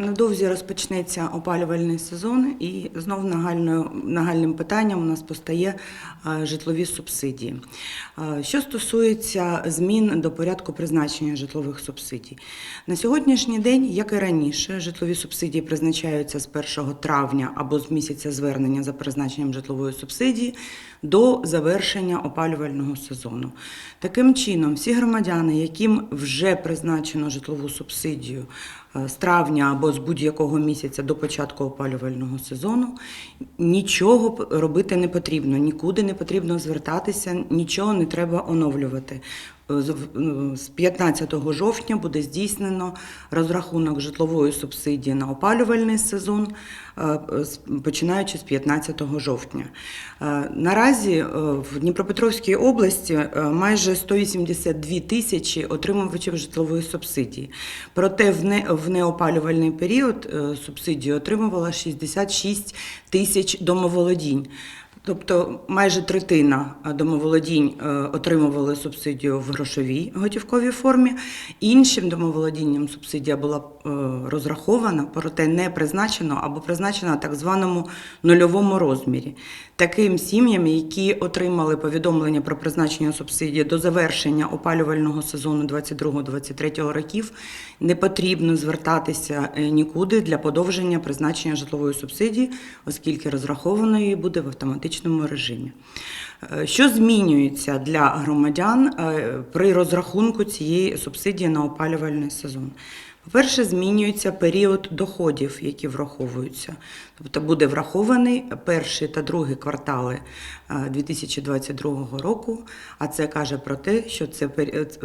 Невдовзі розпочнеться опалювальний сезон, і знов нагальним питанням у нас постає е, житлові субсидії. Е, Що стосується змін до порядку призначення житлових субсидій, на сьогоднішній день, як і раніше, житлові субсидії призначаються з 1 травня або з місяця звернення за призначенням житлової субсидії до завершення опалювального сезону. Таким чином, всі громадяни, яким вже призначено житлову субсидію з травня або з будь-якого місяця до початку опалювального сезону, нічого робити не потрібно, нікуди не потрібно звертатися, нічого не треба оновлювати. Е, з- 15 жовтня буде здійснено розрахунок житлової субсидії на опалювальний сезон, е, починаючи з 15 жовтня. Е, Наразі в Дніпропетровській області майже 182 тисячі отримувачів житлової субсидії. Проте в не- в неопалювальний період субсидію отримувала 66 тисяч домоволодінь. Тобто майже третина е, домоволодінь е, отримували субсидію в грошовій готівковій формі. Іншим домоволодінням субсидія була е, розрахована, проте не призначена або призначена так званому нульовому розмірі. Таким сім'ям, які отримали повідомлення про призначення субсидії до завершення опалювального сезону 22-23 років, не потрібно звертатися нікуди для подовження призначення житлової субсидії, оскільки розраховано її буде в автоматичному режимі. Е, Що змінюється для громадян е, при розрахунку цієї субсидії на опалювальний сезон? По-перше, змінюється період доходів, які враховуються. Тобто буде врахований перший та другий квартали е, 2022 року, а це каже про те, що це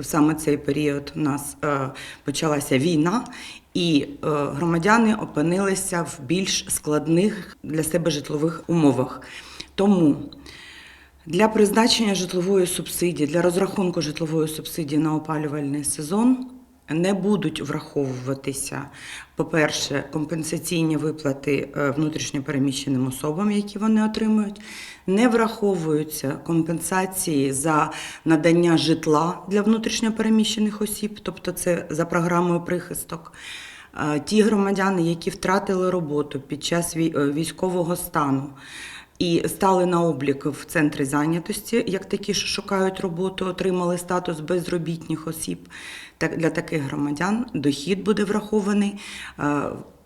саме цей період у нас е, почалася війна, і е, громадяни опинилися в більш складних для себе житлових умовах. Тому для призначення житлової субсидії, для розрахунку житлової субсидії на опалювальний сезон не будуть враховуватися, по-перше, компенсаційні виплати е, внутрішньопереміщеним особам, які вони отримують. Не враховуються компенсації за надання житла для внутрішньопереміщених осіб, тобто це за програмою прихисток. Е, Ті громадяни, які втратили роботу під час е, військового стану і стали на облік в центри зайнятості, як такі, що шукають роботу, отримали статус безробітних осіб. Так для таких громадян дохід буде врахований.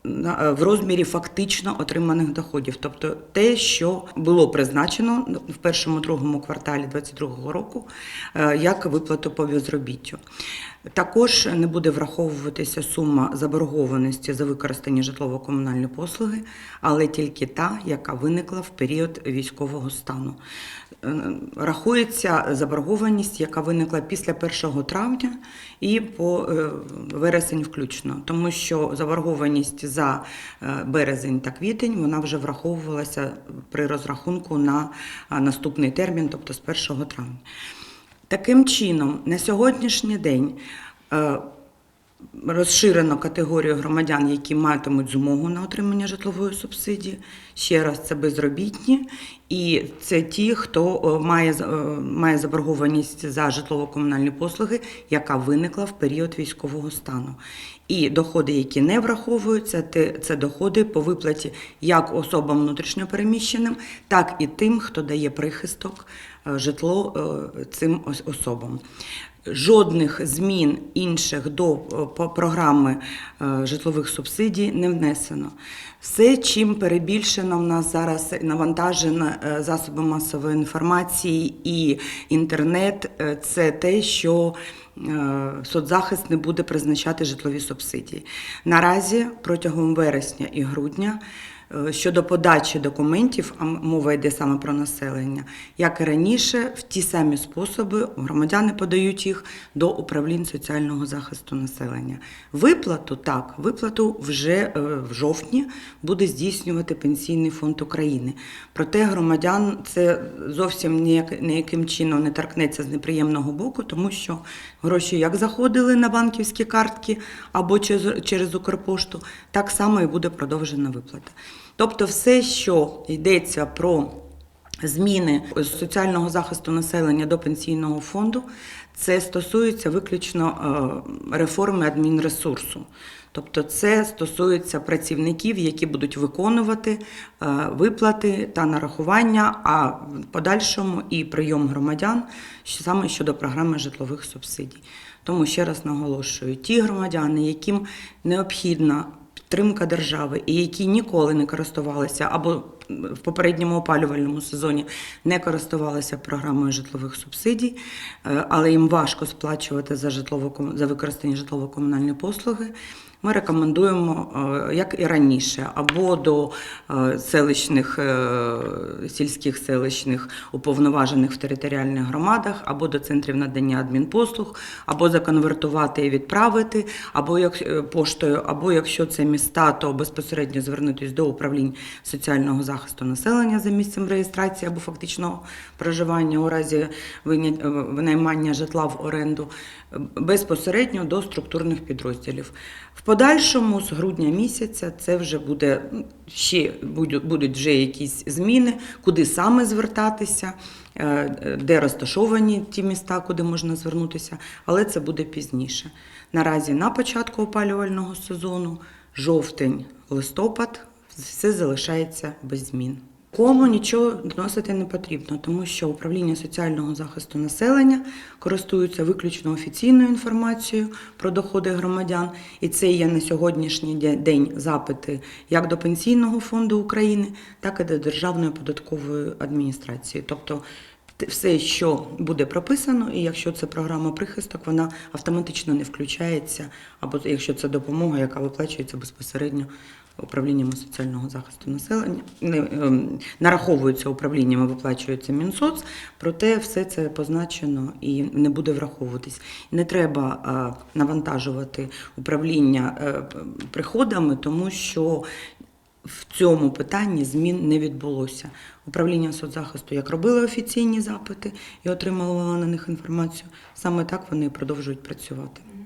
Е, В розмірі фактично отриманих доходів, тобто те, що було призначено в першому другому кварталі 2022 року е, як виплату по безробіттю. Також не буде враховуватися сума заборгованості за використані житлово-комунальні послуги, але тільки та, яка виникла в період військового стану. Е, Рахується заборгованість, яка виникла після 1 травня і по е, вересень включно, тому що заборгованість за е, березень та квітень вона вже враховувалася при розрахунку на наступний термін, тобто з 1 травня. Таким чином, на сьогоднішній день розширено категорію громадян, які матимуть змогу на отримання житлової субсидії. Ще раз, це безробітні, і це ті, хто е, має, е, має заборгованість за житлово-комунальні послуги, яка виникла в період військового стану. І доходи, які не враховуються, це доходи по виплаті як особам внутрішньопереміщеним, так і тим, хто дає прихисток е, житло цим особам. Жодних змін інших до е, програми е, житлових субсидій не внесено. Все, чим перебільшено в нас зараз навантажено е, засоби масової інформації і інтернет, це те, що соцзахист не буде призначати житлові субсидії. Наразі протягом вересня і грудня Щодо подачі документів, а мова йде саме про населення, як і раніше, в ті самі способи громадяни подають їх до управлінь соціального захисту населення. Виплату так, виплату вже е, в жовтні буде здійснювати Пенсійний фонд України. Проте громадян це зовсім ніяк- ніяким чином не торкнеться з неприємного боку, тому що гроші як заходили на банківські картки або через Укрпошту, так само і буде продовжена виплата. Тобто, все, що йдеться про Зміни з соціального захисту населення до пенсійного фонду це стосується виключно е, реформи адмінресурсу. Тобто це стосується працівників, які будуть виконувати е, виплати та нарахування, а в подальшому і прийом громадян саме щодо програми житлових субсидій. Тому ще раз наголошую: ті громадяни, яким необхідна підтримка держави і які ніколи не користувалися або в попередньому опалювальному сезоні не користувалися програмою житлових субсидій, е, але їм важко сплачувати за житлово за використання житлово-комунальні послуги. Ми рекомендуємо, е, як і раніше, або до е, селищних е, сільських селищних уповноважених в територіальних громадах, або до центрів надання адмінпослуг, або законвертувати і відправити, або як поштою, або якщо це міста, то безпосередньо звернутися до управлінь соціального захисту населення за місцем реєстрації або фактичного проживання у разі винаймання житла в оренду безпосередньо до структурних підрозділів. Подальшому, з грудня місяця, це вже буде ще будуть, вже якісь зміни, куди саме звертатися, е, де розташовані ті міста, куди можна звернутися, але це буде пізніше. Наразі на початку опалювального сезону, жовтень, листопад, все залишається без змін. Кому нічого доносити не потрібно, тому що управління соціального захисту населення користується виключно офіційною інформацією про доходи громадян, і це є на сьогоднішній день запити як до Пенсійного фонду України, так і до Державної податкової адміністрації. Тобто все, що буде прописано, і якщо це програма прихисток, вона автоматично не включається, або якщо це допомога, яка виплачується безпосередньо управліннями соціального захисту населення, не, ем, нараховується управліннями, виплачується Мінсоц, проте все це позначено і не буде враховуватись. Не треба е, навантажувати управління е, приходами, тому що в цьому питанні змін не відбулося. Управління соцзахисту як робили офіційні запити і отримувало на них інформацію, саме так вони продовжують працювати.